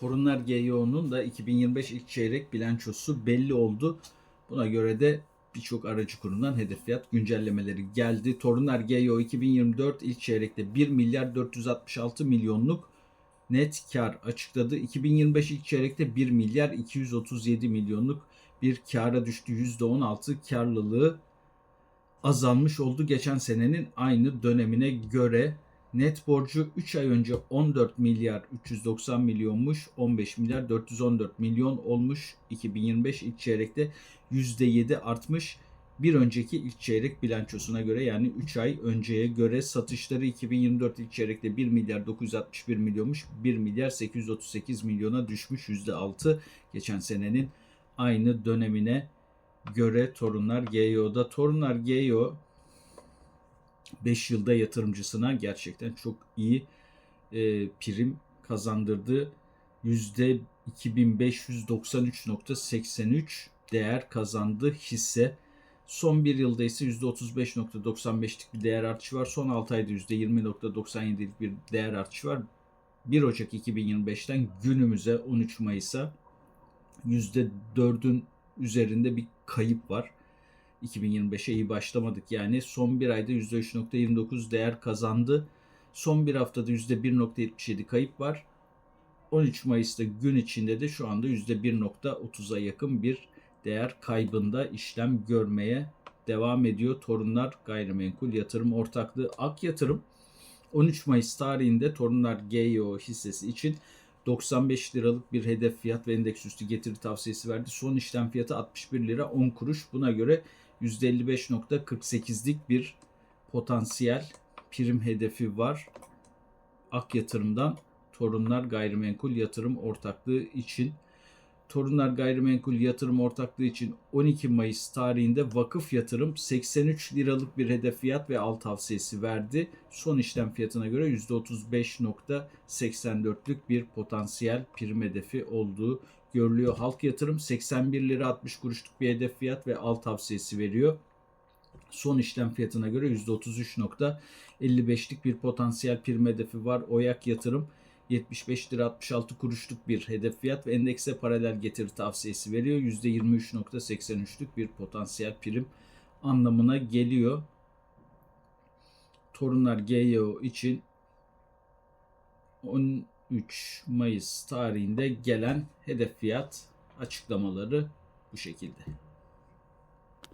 Torunlar GYO'nun da 2025 ilk çeyrek bilançosu belli oldu. Buna göre de birçok aracı kurumdan hedef fiyat güncellemeleri geldi. Torunlar GYO 2024 ilk çeyrekte 1 milyar 466 milyonluk net kar açıkladı. 2025 ilk çeyrekte 1 milyar 237 milyonluk bir kara düştü. %16 karlılığı azalmış oldu geçen senenin aynı dönemine göre. Net borcu 3 ay önce 14 milyar 390 milyonmuş, 15 milyar 414 milyon olmuş. 2025 ilk çeyrekte %7 artmış. Bir önceki ilk çeyrek bilançosuna göre yani 3 ay önceye göre satışları 2024 ilk çeyrekte 1 milyar 961 milyonmuş. 1 milyar 838 milyona düşmüş %6 geçen senenin aynı dönemine göre Torunlar GEO'da. Torunlar GEO 5 yılda yatırımcısına gerçekten çok iyi e, prim kazandırdı. Yüzde 2593.83 değer kazandı hisse. Son bir yılda ise %35.95'lik bir değer artışı var. Son 6 ayda %20.97'lik bir değer artışı var. 1 Ocak 2025'ten günümüze 13 Mayıs'a %4'ün üzerinde bir kayıp var. 2025'e iyi başlamadık. Yani son bir ayda %3.29 değer kazandı. Son bir haftada %1.77 kayıp var. 13 Mayıs'ta gün içinde de şu anda %1.30'a yakın bir değer kaybında işlem görmeye devam ediyor. Torunlar Gayrimenkul Yatırım Ortaklığı Ak Yatırım 13 Mayıs tarihinde Torunlar GEO hissesi için 95 liralık bir hedef fiyat ve endeks üstü getiri tavsiyesi verdi. Son işlem fiyatı 61 lira 10 kuruş. Buna göre %55.48'lik bir potansiyel prim hedefi var. Ak Yatırım'dan Torunlar Gayrimenkul Yatırım Ortaklığı için. Torunlar Gayrimenkul Yatırım Ortaklığı için 12 Mayıs tarihinde vakıf yatırım 83 liralık bir hedef fiyat ve al tavsiyesi verdi. Son işlem fiyatına göre %35.84'lük bir potansiyel prim hedefi olduğu görülüyor. Halk yatırım 81 lira 60 kuruşluk bir hedef fiyat ve al tavsiyesi veriyor. Son işlem fiyatına göre %33.55'lik bir potansiyel prim hedefi var. Oyak yatırım 75 lira 66 kuruşluk bir hedef fiyat ve endekse paralel getiri tavsiyesi veriyor. %23.83'lük bir potansiyel prim anlamına geliyor. Torunlar GYO için 13 Mayıs tarihinde gelen hedef fiyat açıklamaları bu şekilde.